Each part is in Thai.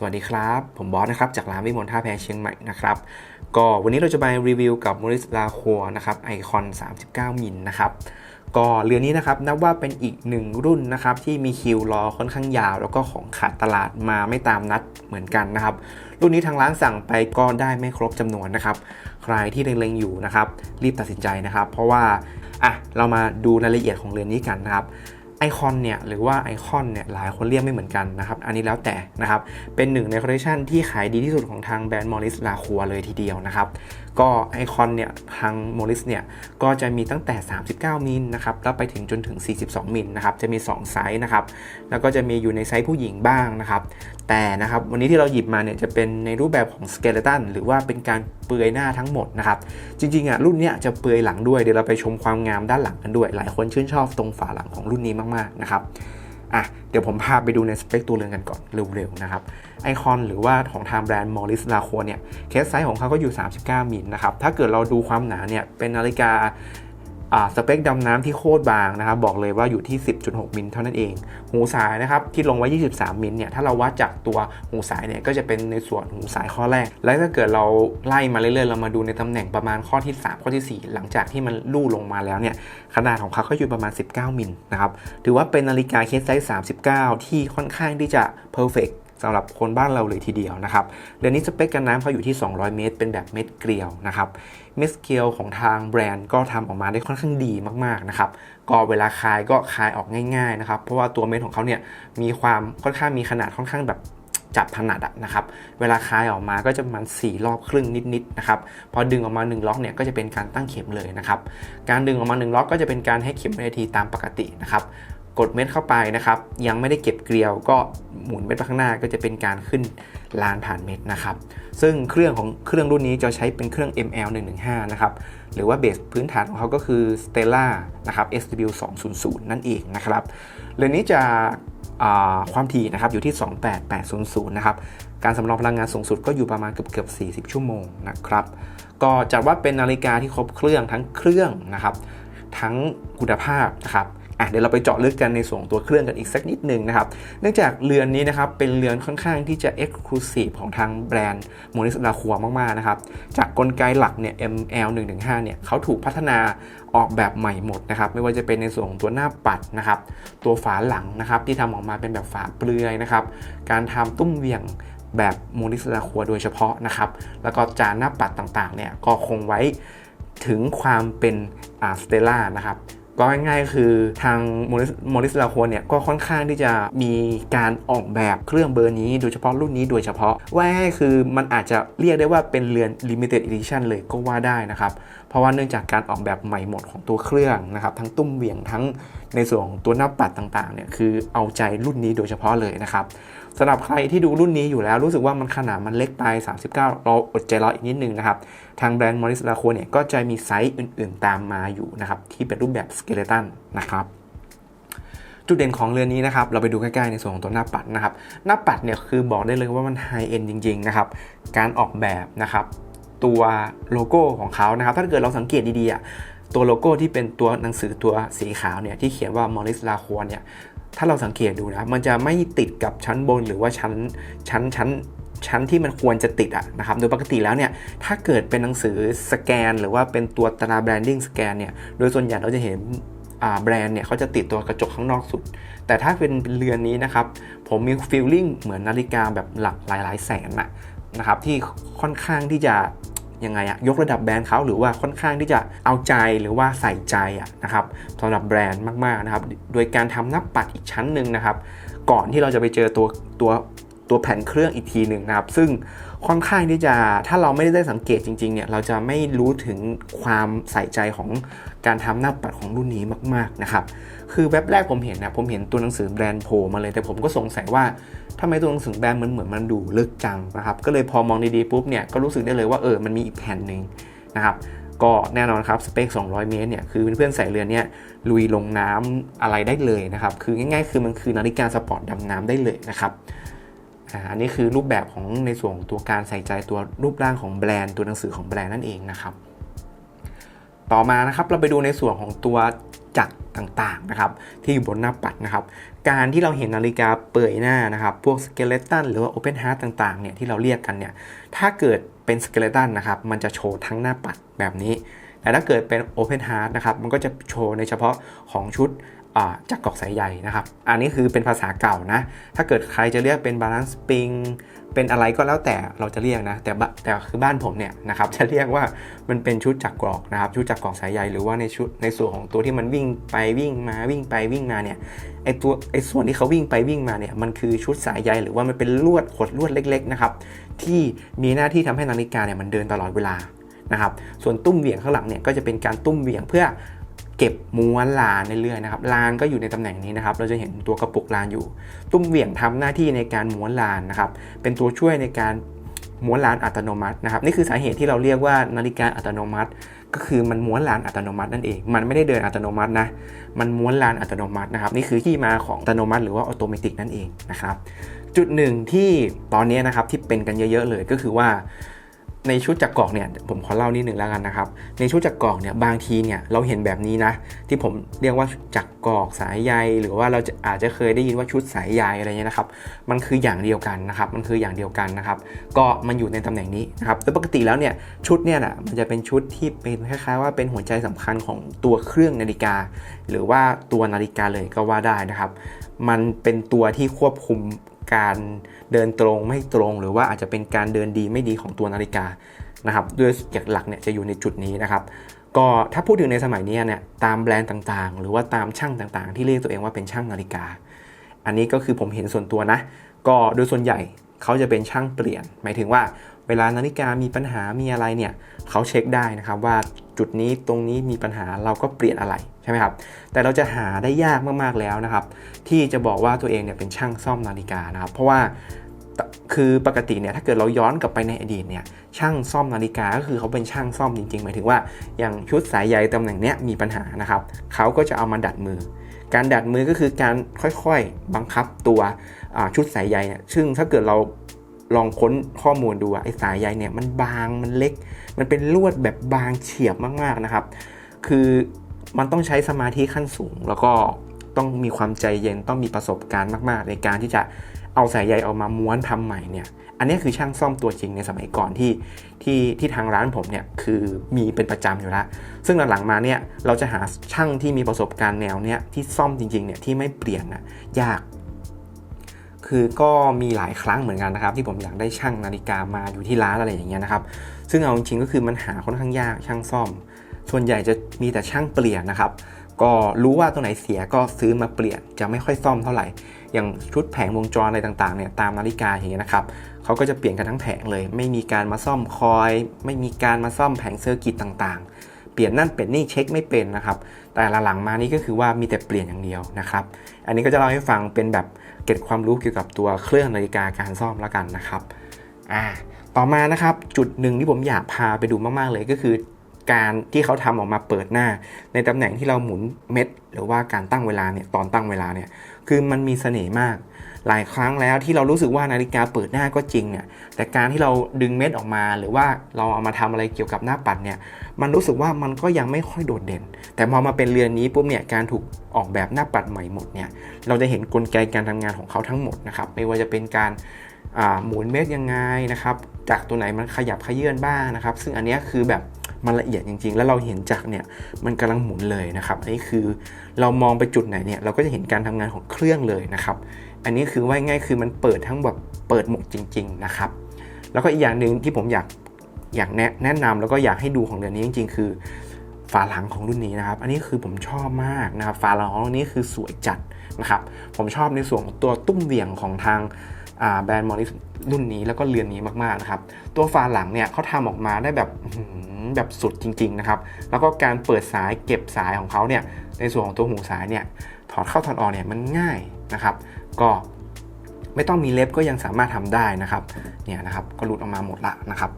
สวัสดีครับ ผมบอสนะครับ จากร้านวิมลท่าแพเชียงใหม่นะครับ ก็วันนี้เราจะไปรีวิวกับม a ริสลาคัวนะครับไอคอน 39 มิลนะครับ ก็เรือนนี้นะครับนับว่าเป็นอีกหนึ่งรุ่นนะครับ ที่มีคิวรอค่อนข้างยาว แล้วก็ของขาดตลาดมาไม่ตามนัดเหมือนกันนะครับ รุ่นนี้ทางร้านสั่งไปก็ได้ไม่ครบจำนวนนะครับ ใครที่เล็งๆอยู่นะครับ รีบตัดสินใจนะครับ เพราะว่าอะเรามาดูรายละเอียดของเรือนนี้กันนะครับ ไอคอนเนี่ยหรือว่าไอคอนเนี่ยหลายคนเรียกไม่เหมือนกันนะครับอันนี้แล้วแต่นะครับเป็นหนึ่งในคอลเลคชันที่ขายดีที่สุดของทางแบรนด์มอริสลาคัวเลยทีเดียวนะครับ ก็ไอคอนเนี่ยทางโมอริสเนี่ยก็จะมีตั้งแต่ 39 มิลนะครับแล้วไปถึงจนถึง 42 มิลนะครับจะมี 2 ไซส์นะครับแล้วก็จะมีอยู่ในไซส์ผู้หญิงบ้างนะครับแต่นะครับวันนี้ที่เราหยิบมาเนี่ยจะเป็นในรูปแบบของสเกเลตันหรือว่าเป็นการเปลือยหน้าทั้งหมดนะครับจริงๆอะรุ่นเนี้ยจะเปลือยหลังด้วยเดี๋ยวเราไปชมความงามด้านหลังกันด้วย หลายคนชื่นชอบตรงฝาหลังของรุ่นนี้มากๆนะครับ อะเดี๋ยวผมพาไปดูในสเปคตัวเรือนกันก่อนเร็วๆนะครับไอคอนหรือว่าของทางแบรนด์มอริสลาโคเนี่ยเคสไซส์ของเขาก็อยู่ 39 มิลนะครับถ้าเกิดเราดูความหนาเนี่ยเป็นนาฬิกาอ่า สเปคดำน้ำที่โคตรบางนะครับ บอกเลยว่าอยู่ที่ 10.6 มิลเท่านั้นเอง หูสายนะครับที่ลงไว้ 23 มิลเนี่ยถ้าเราวัดจากตัวหูสายเนี่ยก็จะเป็นในส่วนหูสายข้อแรก และถ้าเกิดเราไล่มาเรื่อยๆ เรามาดูในตำแหน่งประมาณข้อที่ 3 ข้อที่ 4 หลังจากที่มันลู่ลงมาแล้วเนี่ยขนาดของเขาก็อยู่ประมาณ 19 มิลนะครับถือว่าเป็นนาฬิกาเคสไซส์39 ที่ค่อนข้างที่จะเพอร์เฟก สำหรับคนบ้านเราเลยทีเดียวนะครับเรือนนี้สเปคกันน้ำเขาอยู่ที่ 200 เมตร เป็นแบบเม็ดเกลียวนะครับเม็ดเกลียวของทางแบรนด์ก็ทำออกมาได้ค่อนข้างดีมากๆนะครับก็เวลาคายก็คายออกง่ายๆนะครับเพราะว่าตัวเม็ดของเขาเนี่ยมีความค่อนข้างมีขนาดค่อนข้างแบบจับถนัดนะครับ เวลาคายออกมาก็จะประมาณ 4 รอบครึ่งนิดๆนะครับ พอดึงออกมา 1 ล็อกเนี่ยก็จะเป็นการตั้งเข็มเลยนะครับ การดึงออกมา 1 ล็อกก็จะเป็นการให้เข็มนาทีตามปกตินะครับ กดเม็ดเข้าไปนะครับ ยังไม่ได้เก็บเกลียวก็หมุนเม็ดไปข้างหน้าก็จะเป็นการขึ้นลานผ่านเม็ดนะครับ ซึ่งเครื่องของเครื่องรุ่นนี้จะใช้เป็นเครื่อง ML 115นะครับ หรือว่าเบสพื้นฐานของเขาก็คือ Stella นะครับ SW 200นั่นเองนะครับเรือนนี้จะความถี่นะครับอยู่ที่ 28800 นะครับ การสำรองพลังงานสูงสุดก็อยู่ประมาณเกือบเกือบ40 ชั่วโมงนะครับ ก็จัดว่าเป็นนาฬิกาที่ครบเครื่องทั้งเครื่องนะครับ ทั้งคุณภาพนะครับ อะเดี๋ยวเราไปเจาะลึกกันในส่วนตัวเครื่องกันอีกสักนิดหนึ่งนะครับ เนื่องจากเรือนนี้นะครับเป็นเรือนค่อนข้างที่จะ Exclusive ของทางแบรนด์โมนิสลาคัวมากๆนะครับ จากกลไกหลักเนี่ย ML115 เนี่ยเขาถูกพัฒนาออกแบบใหม่หมดนะครับ ไม่ว่าจะเป็นในส่วนของตัวหน้าปัดนะครับ ตัวฝาหลังนะครับที่ทำออกมาเป็นแบบฝาเปลือยนะครับ การทำตุ้มเวียงแบบโมนิสลาคัวโดยเฉพาะนะครับ แล้วก็จานหน้าปัดต่างๆเนี่ยก็คงไว้ถึงความเป็นอาสเตล่านะครับ ก็ง่ายๆคือทางโมริสลาโคนเนี่ยก็ค่อนข้างที่จะมีการออกแบบเครื่องเบอร์นี้โดยเฉพาะรุ่นนี้โดยเฉพาะ ว่าง่ายคือมันอาจจะเรียกได้ว่าเป็นเรือน limited edition เลยก็ว่าได้นะครับ เพราะว่าเนื่องจากการออกแบบใหม่หมดของตัวเครื่องนะครับ ทั้งตุ้มเหวี่ยงทั้งในส่วนของตัวหน้าปัดต่างๆเนี่ยคือเอาใจรุ่นนี้โดยเฉพาะเลยนะครับสำหรับใครที่ดูรุ่นนี้อยู่แล้วรู้สึกว่ามันขนาดมันเล็กไป 39 เราอดใจรออีกนิดนึงนะครับ ทางแบรนด์มอริสลาโคเนี่ยก็จะมีไซส์อื่นๆตามมาอยู่นะครับที่เป็นรูปแบบสเกเลตันนะครับจุดเด่นของเรือนนี้นะครับ เราไปดูใกล้ๆในส่วนของตัวหน้าปัดนะครับ หน้าปัดเนี่ยคือบอกได้เลยว่ามันไฮเอ็นจริงๆนะครับ การออกแบบนะครับ ตัวโลโก้ของเขานะครับ ถ้าเกิดเราสังเกตดีๆตัวโลโก้ที่เป็นตัวหนังสือตัวสีขาวเนี่ยที่เขียนว่ามอริสลาโคเนี่ย ถ้าเราสังเกตดูนะมันจะไม่ติดกับชั้นบนหรือว่าชั้นชั้นชั้นชั้นที่มันควรจะติดอะนะครับโดยปกติแล้วเนี่ยถ้าเกิดเป็นหนังสือสแกน หรือว่าเป็นตัวตราแบรนดิ้งสแกนเนี่ยโดยส่วนใหญ่เราจะเห็นแบรนด์เนี่ยเขาจะติดตัวกระจกข้างนอกสุด แต่ถ้าเป็นเรือนนี้นะครับ ผมมีฟีลลิ่งเหมือนนาฬิกาแบบหลักหลายๆ แสนนะครับที่ค่อนข้างที่จะ ยังไงอะยกระดับแบรนด์เขาหรือว่าค่อนข้างที่จะเอาใจหรือว่าใส่ใจอะนะครับสำหรับแบรนด์มากๆนะครับ โดยการทำหน้าปัดอีกชั้นหนึ่งนะครับ ก่อนที่เราจะไปเจอตัวตัวตัวแผ่นเครื่องอีกทีหนึ่งนะครับ ซึ่ง ค่อนข้างที่จะถ้าเราไม่ได้สังเกตจริงๆเนี่ยเราจะไม่รู้ถึงความใส่ใจของการทำหน้าปัดของรุ่นนี้มากๆนะครับคือแว็บแรกผมเห็นนะผมเห็นตัวหนังสือแบรนด์โผล่มาเลยแต่ผมก็สงสัยว่าทำไมตัวหนังสือแบรนด์มันเหมือนมันดูลึกจังนะครับก็เลยพอมองดีๆปุ๊บเนี่ยก็รู้สึกได้เลยว่าเออมันมีอีกแผ่นหนึ่งนะครับก็แน่นอนครับสเปค 200 เมตรเนี่ยคือเพื่อนๆใส่เรือเนี่ยลุยลงน้ำอะไรได้เลยนะครับคือง่ายๆ คือมันคือนาฬิกาสปอร์ตดำน้ำได้เลยนะครับ อันนี้คือรูปแบบของในส่วนตัวการใส่ใจตัวรูปร่างของแบรนด์ตัวหนังสือของแบรนด์นั่นเองนะครับ ต่อมานะครับเราไปดูในส่วนของตัวจักรต่างๆนะครับ ที่อยู่บนหน้าปัดนะครับ การที่เราเห็นนาฬิกาเปื่อยหน้านะครับ พวกสเกเลตันหรือว่าโอเพนฮาร์ตต่างๆเนี่ยที่เราเรียกกันเนี่ยถ้าเกิดเป็นสเกเลตันนะครับมันจะโชว์ทั้งหน้าปัดแบบนี้แต่ถ้าเกิดเป็น Open Heart นะครับ มันก็จะโชว์ในเฉพาะของชุด จากกรอกสายใยนะครับ อันนี้คือเป็นภาษาเก่านะ ถ้าเกิดใครจะเรียกเป็น Balance Spring เป็นอะไรก็แล้วแต่เราจะเรียกนะ แต่แต่คือบ้านผมเนี่ยนะครับจะเรียกว่ามันเป็นชุดจักรกรอกนะครับ ชุดจักรกรอกสายใยหรือว่าในชุดในส่วนของตัวที่มันวิ่งไปวิ่งมาวิ่งไปวิ่งมาเนี่ยไอตัวไอส่วนที่เขาวิ่งไปวิ่งมาเนี่ยมันคือชุดสายใยหรือว่ามันเป็นลวดขดลวดเล็ก ๆนะครับ ที่มีหน้าที่ทำให้นาฬิกาเนี่ยมันเดินตลอดเวลานะครับ ส่วนตุ้มเหวี่ยงข้างหลังเนี่ยก็จะเป็นการตุ้มเหวี่ยงเพื่อ เก็บม้วนลานเรื่อยๆนะครับลานก็อยู่ในตำแหน่งนี้นะครับ เราจะเห็นตัวกระปุกลานอยู่ ตุ้มเหวี่ยงทำหน้าที่ในการม้วนลานนะครับเป็นตัวช่วยในการม้วนลานอัตโนมัตินะครับนี่คือสาเหตุที่เราเรียกว่านาฬิกาอัตโนมัติ ก็คือมันม้วนลานอัตโนมัตินั่นเอง มันไม่ได้เดินอัตโนมัตินะมันม้วนลานอัตโนมัตินะครับนี่คือที่มาของอัตโนมัติ หรือว่าออโตเมติกนั่นเองนะครับจุดหนึ่งที่ตอนนี้นะครับที่เป็นกันเยอะ ๆ เลยก็คือว่า ในชุดจักรกอกเนี่ยผมขอเล่านิดหนึ่งแล้วกันนะครับ ในชุดจักรกอกเนี่ยบางทีเนี่ยเราเห็นแบบนี้นะ ที่ผมเรียกว่าจักรกอกสายใยหรือว่าเราจะอาจจะเคยได้ยินว่าชุดสายใยอะไรเงี้ยนะครับ มันคืออย่างเดียวกันนะครับ มันคืออย่างเดียวกันนะครับ ก็มันอยู่ในตำแหน่งนี้นะครับโดยปกติแล้วเนี่ยชุดเนี่ยนะมันจะเป็นชุดที่เป็นคล้ายๆ ว่าเป็นหัวใจสำคัญของตัวเครื่องนาฬิกา หรือว่าตัวนาฬิกาเลยก็ว่าได้นะครับ มันเป็นตัวที่ควบคุม การเดินตรงไม่ตรง หรือว่าอาจจะเป็นการเดินดีไม่ดีของตัวนาฬิกานะครับด้วยจากหลักเนี่ยจะอยู่ในจุดนี้นะครับก็ถ้าพูดถึงในสมัยนี้เนี่ยตามแบรนด์ต่างๆ หรือว่าตามช่างต่างๆ ที่เรียกตัวเองว่าเป็นช่างนาฬิกา อันนี้ก็คือผมเห็นส่วนตัวนะ ก็โดยส่วนใหญ่เขาจะเป็นช่างเปลี่ยน หมายถึงว่าเวลานาฬิกามีปัญหามีอะไรเนี่ยเขาเช็คได้นะครับว่า จุดนี้ตรงนี้มีปัญหาเราก็เปลี่ยนอะไรใช่ไหมครับ แต่เราจะหาได้ยากมากๆแล้วนะครับ ที่จะบอกว่าตัวเองเนี่ยเป็นช่างซ่อมนาฬิกานะครับ เพราะว่าคือปกติเนี่ยถ้าเกิดเราย้อนกลับไปในอดีตเนี่ยช่างซ่อมนาฬิกาก็คือเขาเป็นช่างซ่อมจริงๆหมายถึงว่าอย่างชุดสายใยตำแหน่งเนี้ยมีปัญหานะครับเขาก็จะเอามาดัดมือ การดัดมือก็คือการค่อยๆบังคับตัวชุดสายใยเนี่ยซึ่งถ้าเกิดเรา ลองค้นข้อมูลดูไอ้สายใยเนี่ยมันบางมันเล็ก มันเป็นลวดแบบบางเฉียบมากๆนะครับ คือมันต้องใช้สมาธิขั้นสูง แล้วก็ต้องมีความใจเย็นต้องมีประสบการณ์มากๆ ในการที่จะเอาสายใยออกมาม้วนทำใหม่เนี่ย อันนี้คือช่างซ่อมตัวจริงในสมัยก่อนที่ที่ที่ทางร้านผมเนี่ยคือมีเป็นประจำอยู่แล้ว ซึ่งหลังๆมาเนี่ยเราจะหาช่างที่มีประสบการณ์แนวเนี้ยที่ซ่อมจริงๆเนี่ยที่ไม่เปลี่ยนนะยาก คือก็มีหลายครั้งเหมือนกันนะครับ ที่ผมอยากได้ช่างนาฬิกามาอยู่ที่ร้านอะไรอย่างเงี้ยนะครับ ซึ่งเอาจริงๆก็คือมันหาค่อนข้างยากช่างซ่อม ส่วนใหญ่จะมีแต่ช่างเปลี่ยนนะครับ ก็รู้ว่าตัวไหนเสียก็ซื้อมาเปลี่ยนจะไม่ค่อยซ่อมเท่าไหร่ อย่างชุดแผงวงจรอะไรต่างๆเนี่ยตามนาฬิกาอย่างเงี้ยนะครับเขาก็จะเปลี่ยนกันทั้งแผงเลย ไม่มีการมาซ่อมคอย ไม่มีการมาซ่อมแผงเซอร์กิตต่างๆ เปลี่ยนนั่นเปลี่ยนนี่เช็คไม่เป็นนะครับ แต่หลังๆมานี่ก็คือว่ามีแต่เปลี่ยนอย่างเดียวนะครับ อันนี้ก็จะเล่าให้ฟังเป็นแบบ เก็บความรู้เกี่ยวกับตัวเครื่องนาฬิกาการซ่อมแล้วกันนะครับอ่าต่อมานะครับจุดหนึ่งที่ผมอยากพาไปดูมากๆเลยก็คือ การที่เขาทำออกมาเปิดหน้า ในตำแหน่งที่เราหมุนเม็ด หรือว่าการตั้งเวลาเนี่ยตอนตั้งเวลาเนี่ยคือมันมีเสน่ห์มาก หลายครั้งแล้วที่เรารู้สึกว่านาฬิกาเปิดหน้าก็จริงเนี่ยแต่การที่เราดึงเม็ดออกมา หรือว่าเราเอามาทำอะไรเกี่ยวกับหน้าปัดเนี่ยมันรู้สึกว่ามันก็ยังไม่ค่อยโดดเด่น แต่พอมาเป็นเรือนนี้ปุ๊บเนี่ยการถูกออกแบบหน้าปัดใหม่หมดเนี่ยเราจะเห็นกลไกการทำงานของเขาทั้งหมดนะครับไม่ว่าจะเป็นการหมุนเม็ดยังไงนะครับจากตัวไหนมันขยับขยื่นบ้างนะครับ ซึ่งอันนี้คือแบบมันละเอียดจริง ๆ แล้วเราเห็นจากเนี่ยมันกำลังหมุนเลยนะครับอันนี้คือเรามองไปจุดไหนเนี่ยเราก็จะเห็นการทำงานของเครื่องเลยนะครับ อันนี้คือว่าง่ายคือมันเปิดทั้งแบบเปิดหมดจริง ๆ นะครับ แล้วก็อีกอย่างหนึ่งที่ผมอยากอยากแนะแนะนำแล้วก็อยากให้ดูของเรือนนี้จริง ๆ คือฝาหลังของรุ่นนี้นะครับ อันนี้คือผมชอบมากนะครับ ฝาหลังของรุ่นนี้คือสวยจัดนะครับ ผมชอบในส่วนของตัวตุ้มเหวี่ยงของทางแบรนด์มอริสรุ่นนี้แล้วก็เรือนนี้มากๆนะครับ ตัวฝาหลังเนี่ยเขาทำออกมาได้แบบแบบสุดจริง ๆ นะครับ แล้วก็การเปิดสายเก็บสายของเขาเนี่ย ในส่วนของตัวหูสายเนี่ย ถอดเข้าถอดออกเนี่ยมันง่ายนะครับ ก็ไม่ต้องมีเล็บก็ยังสามารถทำได้นะครับเนี่ยนะครับก็หลุดออกมาหมดละนะครับ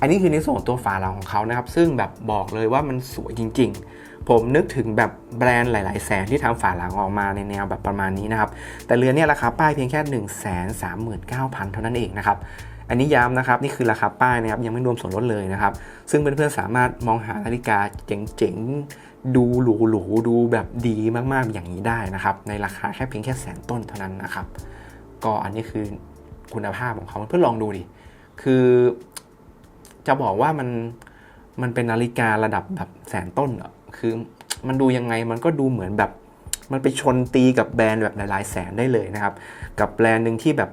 อันนี้คือในส่วนตัวฝาหลังของเขานะครับ ซึ่งแบบบอกเลยว่ามันสวยจริง ๆ ผมนึกถึงแบบแบรนด์หลาย ๆ แสนที่ทำฝาหลังออกมาในแนวแบบประมาณนี้นะครับ แต่เรือนเนี่ยราคาป้ายเพียงแค่ 1 3 9 0 0 0 เท่านั้นเองนะครับ อันนี้ย้ำนะครับนี่คือราคาป้ายนะครับยังไม่รวมส่วนลดเลยนะครับ ซึ่งเพื่อนๆสามารถมองหานาฬิกาเจ๋งๆ ดูหรูๆดูแบบดีมากๆอย่างนี้ได้นะครับ ในราคาแค่เพียงแค่แสนต้นเท่านั้นนะครับ ก็อันนี้คือคุณภาพของเขาเพื่อนลองดูดิคือจะบอกว่ามันมันเป็นนาฬิการะดับแบบแสนต้นเหรอคือมันดูยังไงมันก็ดูเหมือนแบบมันไปชนตีกับแบรนด์แบบหลายๆแสนได้เลยนะครับ กับแบรนด์หนึ่งที่แบบ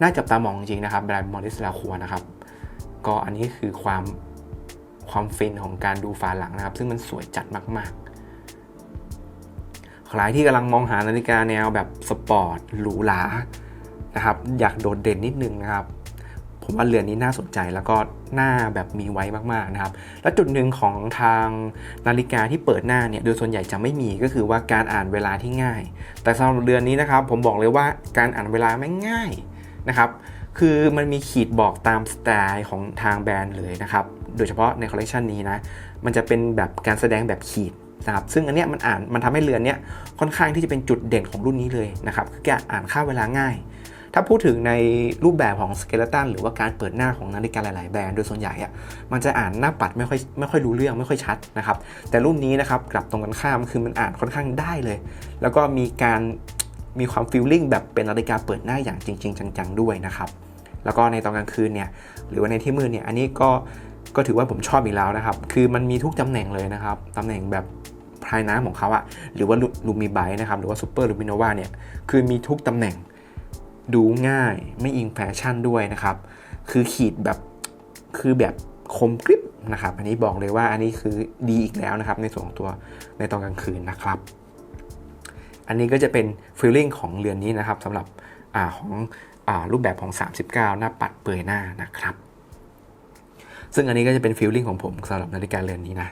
น่าจับตามองจริงนะครับแบรนด์มอริสลาคัวนะครับ ก็อันนี้คือความความฟินของการดูฝาหลังนะครับ ซึ่งมันสวยจัดมากๆ ใครที่กำลังมองหานาฬิกาแนวแบบสปอร์ตหรูหรานะครับ อยากโดดเด่นนิดนึงนะครับ ผมว่าเรือนนี้น่าสนใจแล้วก็หน่าแบบมีไว้มากๆนะครับ และจุดหนึ่งของทางนาฬิกาที่เปิดหน้าเนี่ยโดยส่วนใหญ่จะไม่มีก็คือว่าการอ่านเวลาที่ง่าย แต่สำหรับเรือนนี้นะครับ ผมบอกเลยว่าการอ่านเวลาไม่ง่าย นะครับคือมันมีขีดบอกตามสไตล์ของทางแบรนด์เลยนะครับโดยเฉพาะในคอลเลคชันนี้นะมันจะเป็นแบบการแสดงแบบขีดนะครับซึ่งอันเนี้ยมันอ่านมันทำให้เรือนเนี้ยค่อนข้างที่จะเป็นจุดเด่นของรุ่นนี้เลยนะครับคือการอ่านค่าเวลาง่าย ถ้าพูดถึงในรูปแบบของสเกลตันหรือว่าการเปิดหน้าของนาฬิกาหลาย ๆ แบรนด์โดยส่วนใหญ่อะมันจะอ่านหน้าปัดไม่ค่อยไม่ค่อยรู้เรื่องไม่ค่อยชัดนะครับแต่รุ่นนี้นะครับกลับตรงกันข้ามคือมันอ่านค่อนข้างได้เลย แล้วก็มีการ มีความฟีลลิ่งแบบเป็นนาฬิกาเปิดหน้าอย่างจริง ๆ จังๆด้วยนะครับ แล้วก็ในตอนกลางคืนเนี่ยหรือว่าในที่มืดเนี่ยอันนี้ก็ก็ถือว่าผมชอบอีกแล้วนะครับ คือมันมีทุกตำแหน่งเลยนะครับตำแหน่งแบบพายน้ำของเขาอะหรือว่าลูมิไบนะครับหรือว่าซูเปอร์ลูมิโนวาเนี่ยคือมีทุกตำแหน่งดูง่ายไม่อิงแฟชั่นด้วยนะครับ คือขีดแบบคือแบบคมกริบนะครับ อันนี้บอกเลยว่าอันนี้คือดีอีกแล้วนะครับ ในส่วนของตัวในตอนกลางคืนนะครับ อันนี้ก็จะเป็นฟีลลิ่งของเรือนนี้นะครับสำหรับอของอรูปแบบของ 39 หน้าปัดเปื่อยหน้านะครับ ซึ่งอันนี้ก็จะเป็นฟีลลิ่งของผมสำหรับนาฬิกาเรือนนี้นะ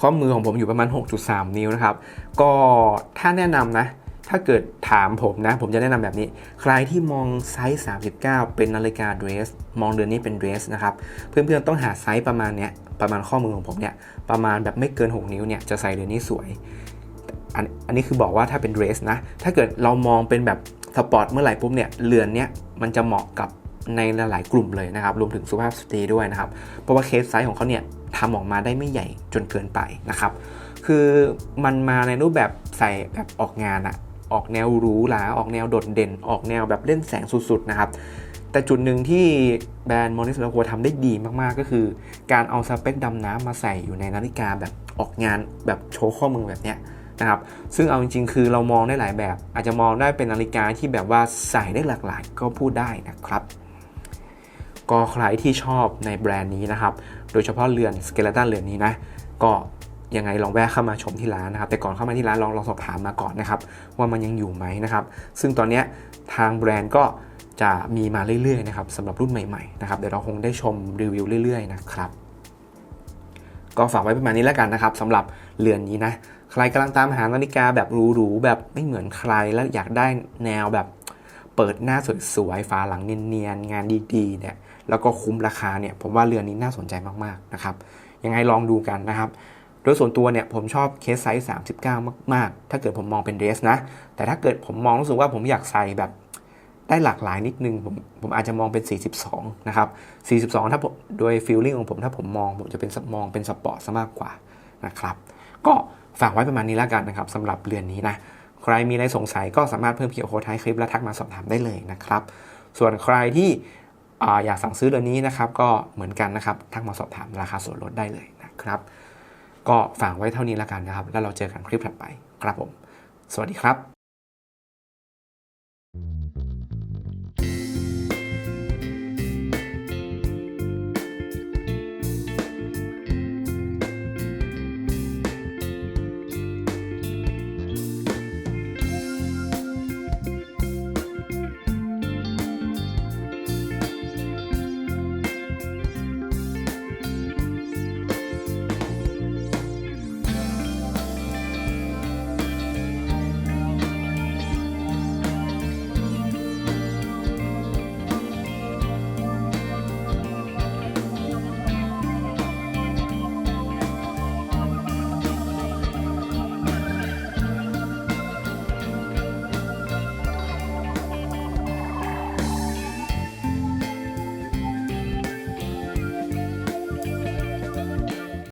ข้อมือของผมอยู่ประมาณ 6.3 นิ้วนะครับ ก็ถ้าแนะนำนะ ถ้าเกิดถามผมนะ ผมจะแนะนำแบบนี้ ใครที่มองไซส์ 39 เป็นนาฬิกาเดรส มองเดือนนี้เป็นเดรสนะครับ เพื่อนๆต้องหาไซส์ประมาณเนี้ย ประมาณข้อมือของผมเนี่ย ประมาณแบบไม่เกิน 6 นิ้วเนี่ย จะใส่เดือนนี้สวย อันอันนี้คือบอกว่าถ้าเป็นเรสนะ ถ้าเกิดเรามองเป็นแบบสปอร์ตเมื่อไหร่ปุ๊บเนี่ยเรือนเนี้ยมันจะเหมาะกับในหลายๆกลุ่มเลยนะครับ รวมถึงสุภาพสตรีด้วยนะครับ เพราะว่าเคสไซส์ของเขาเนี่ยทำออกมาได้ไม่ใหญ่จนเกินไปนะครับ คือมันมาในรูปแบบใส่แบบออกงานอะออกแนวหรูหราออกแนวโดดเด่น ออกแนวแบบเล่นแสงสุดๆนะครับ แต่จุดหนึ่งที่แบรนด์มอริสลาโคทำได้ดีมากๆ ก็คือ การเอาสเปคดำน้ำมาใส่อยู่ในนาฬิกาแบบออกงานแบบโชว์ข้อมือแบบเนี้ย นะครับซึ่งเอาจริงๆ คือเรามองได้หลายแบบ อาจจะมองได้เป็นนาฬิกาที่แบบว่าใส่ได้หลากหลายก็พูดได้นะครับก็ใครที่ชอบในแบรนด์นี้นะครับ โดยเฉพาะเรือนสเกลตันเรือนนี้นะ ก็ยังไงลองแวะเข้ามาชมที่ร้านนะครับ แต่ก่อนเข้ามาที่ร้านลองลองสอบถามมาก่อนนะครับ ว่ามันยังอยู่ไหมนะครับ ซึ่งตอนนี้ทางแบรนด์ก็จะมีมาเรื่อยๆนะครับสำหรับรุ่นใหม่ๆนะครับเดี๋ยวเราคงได้ชมรีวิวเรื่อยๆนะครับ ก็ฝากไว้ประมาณนี้แล้วกันนะครับสำหรับเรือนนี้นะ ใครกำลังตามหานาฬิกาแบบหรูๆแบบไม่เหมือนใครแล้วอยากได้แนวแบบเปิดหน้าสวยๆฝาหลังเนียนๆงานดีๆเนี่ยแล้วก็คุ้มราคาเนี่ยผมว่าเรือนนี้น่าสนใจมากๆนะครับยังไงลองดูกันนะครับ โดยส่วนตัวเนี่ยผมชอบเคสไซส์ 39 มาก ๆ ถ้าเกิดผมมองเป็นเดรสนะ แต่ถ้าเกิดผมมองรู้สึกว่าผมอยากใส่แบบได้หลากหลายนิดนึง ผมผมอาจจะมองเป็น 42 นะครับ 42 ถ้าผมโดยฟีลลิ่งของผมถ้าผมมอง ผมจะเป็นมองเป็นสปอร์ตซะมากกว่านะครับ ก็ ฝากไว้ประมาณนี้แล้วกันนะครับสำหรับเรือนนี้นะใครมีอะไรสงสัยก็สามารถเพิ่มเพียโค้ดท้ายคลิปและทักมาสอบถามได้เลยนะครับ ส่วนใครที่ออยากสั่งซื้อเรือนนี้นะครับก็เหมือนกันนะครับทักมาสอบถามราคาส่วนลดได้เลยนะครับ ก็ฝากไว้เท่านี้แล้วกันนะครับ แล้วเราเจอกันคลิปถัดไปครับผม สวัสดีครับ